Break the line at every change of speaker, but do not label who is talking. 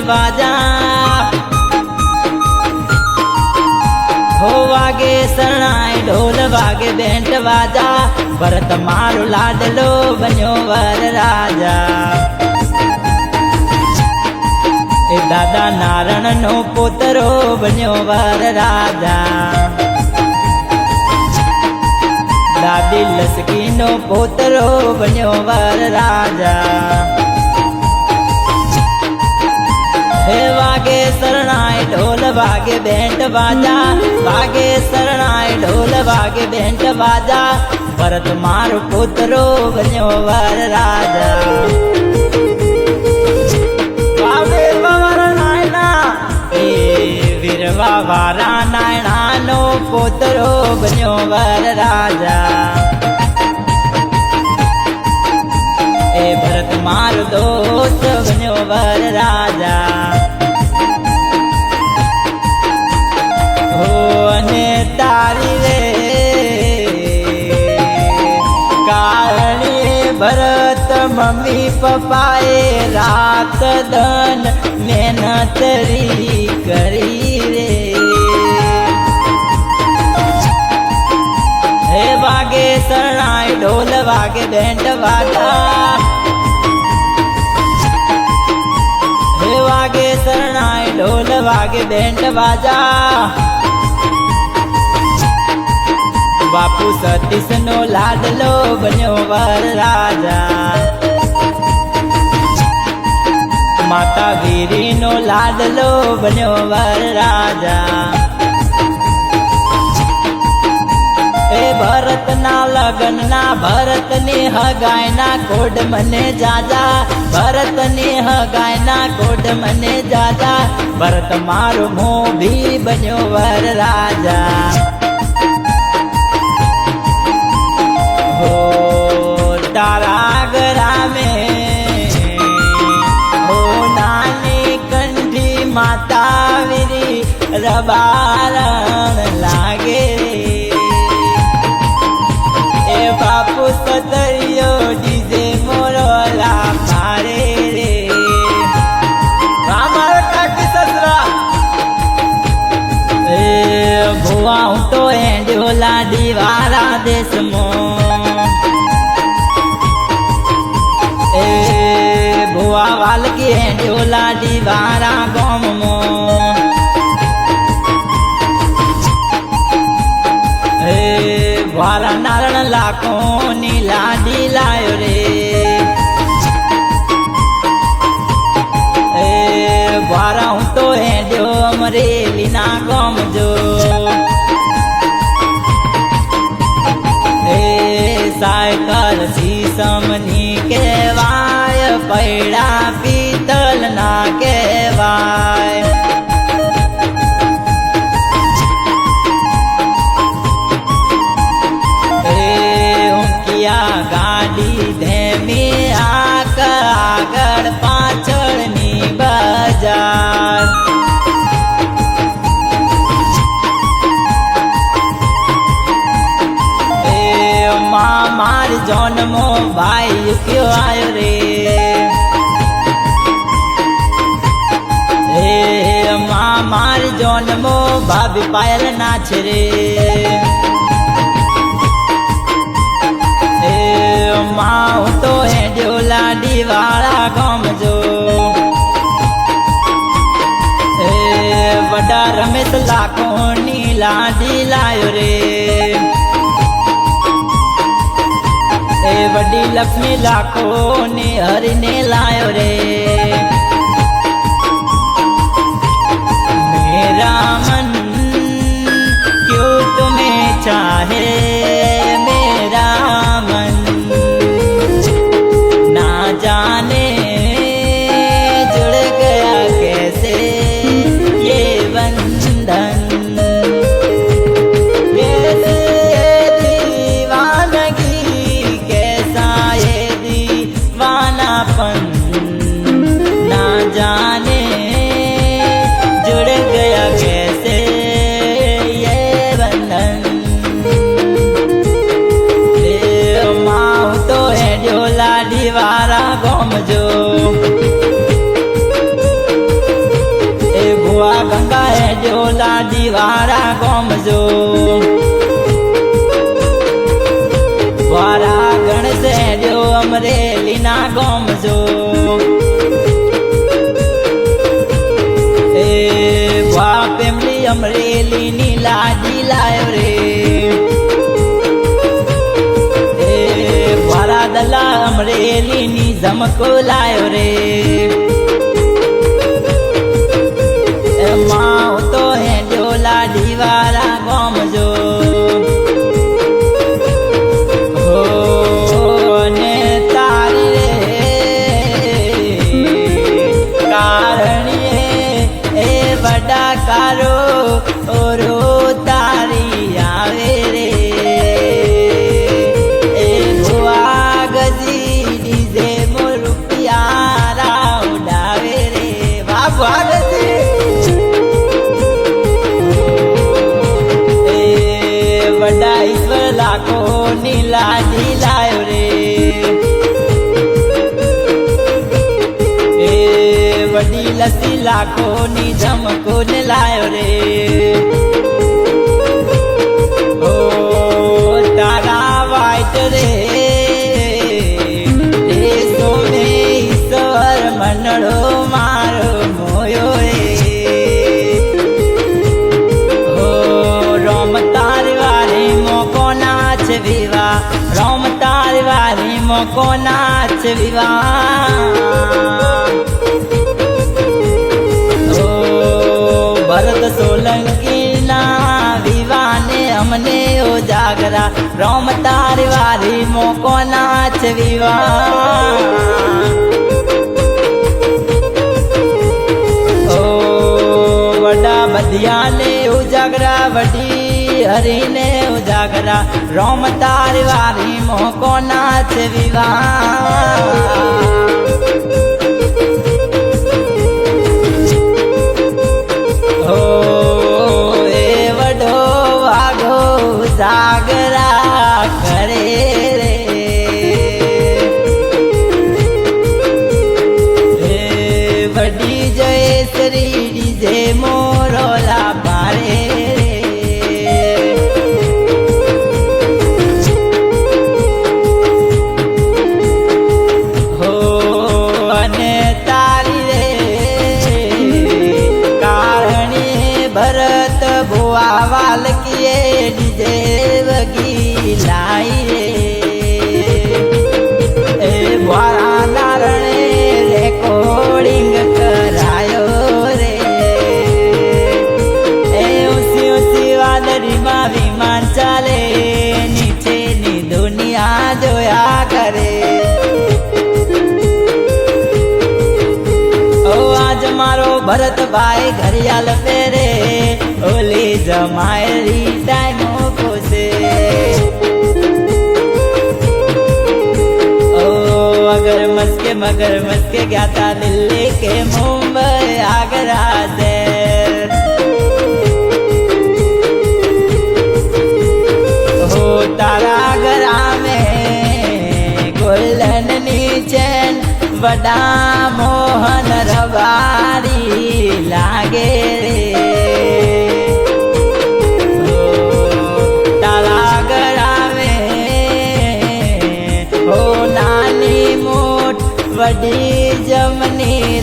બાજા હો વાગે શરણાય ઢોલ વાગે બેન્ટ વાજા, ભરત મારો લાડલો બન્યો વર રાજા. એ દાદા નારણ નો પોતરો બન્યો વર રાજા. દાદી લસકી નો પોતરો બન્યો વર રાજા. હે વાગે શરણાય ઢોલ વાગે બેન્ટ બાજા વાગે શરણાય ઢોલ વાગે બેન્ટ બાજા ભરત મારો પુત્રો બન્યો વર રાજા. વાવે વર નાયણા એ વીરવા વારા નાયણા નો પોતરો બન્યો વર રાજા. એ ભરત મારો દોસ્ત બન્યો વર રાજા. પપ્પાએ રાત દન મહેનતરી કરી રે. હે વાગે શરણાય ઢોલ વાગે બેન્ડ વાગા. હે વાગે શરણાય ઢોલ વાગે બેન્ડ વાજા. બાપુ સતીશ નો લાડલો બન્યો વર રાજા માતા વીરી નો લાડલો બન્યો વર રાજા. એ ભરત ના લગન ના ભરતની હગાય ના કોડ મને જાજા. ભરતની હગાય ના કોડ મને જાજા. ભરત મારો મોભી બન્યો વર રાજા. રબારણ લાગે. એ બાપુ સતરિયો ડીજે મોરોલા મારે રે. અમાર કાકી સસરા. એ ભુવા હું તો એંડ્યો લાડી વારા દેશમો. એ ભુવા વાલકી એંડ્યો લાડી વારા ગામમાં. વારા નારણ લાખો ની લાડી લાયો રે. એ વારા હું તો હેડ્યો અમરેલી ના ગમજો એ સાયકલ સીસમની કહેવાય, પૈડા પિત્તલ ના કહેવાય. માર જન્મો ભાઈ કયો આયો રે? હે મા માર જન્મો ભાભી પાયલ નાચ રે. તારી લક્ષ્મી લાખો ને હરીને લાયો રે. રામન ક્યુ તુમે ચાહે? રહેજો લાડી વાળા ગમજો. વારા ગણશે જો અમરેલી ના ગમજો. એ બાપ એમની અમરેલી ની લાડી લાયો રે. એ વારા દલા અમરેલી ની ધમકો લાયો રે. લસી લાખો ની ધમકો ને લાયો રે ઓ તારા વાઈટ રે એ સોમે ઈશ્વર મંડળો મારો મોયો રે હો રોમ તારી વારી મોકો નાચ વિવા રોમ તારી વારી મોકો નાચ ઉજાગરા રોમ તારી વારી મોકો નાચ વિવા ઓ વડા બધિયાને ઉજાગરા, વડી હરીને ઉજાગરા. રોમ તારી વારી મોકો નાચ વિવા ભરતભાઈ ઘરિયાલ પેરે ઓલી જમાયેલી ટાઈમો ખોશે. મગર મસ્કે મગર મસ્કે ગયા તા દિલ્હી કે મુંબઈ આગ્રા સે હો તારા ઘરા મે ગોલ્ડનની ચેન વડા મોહન સારી લાગે તારા ગરાવે હો નાની મોટ વડી જમની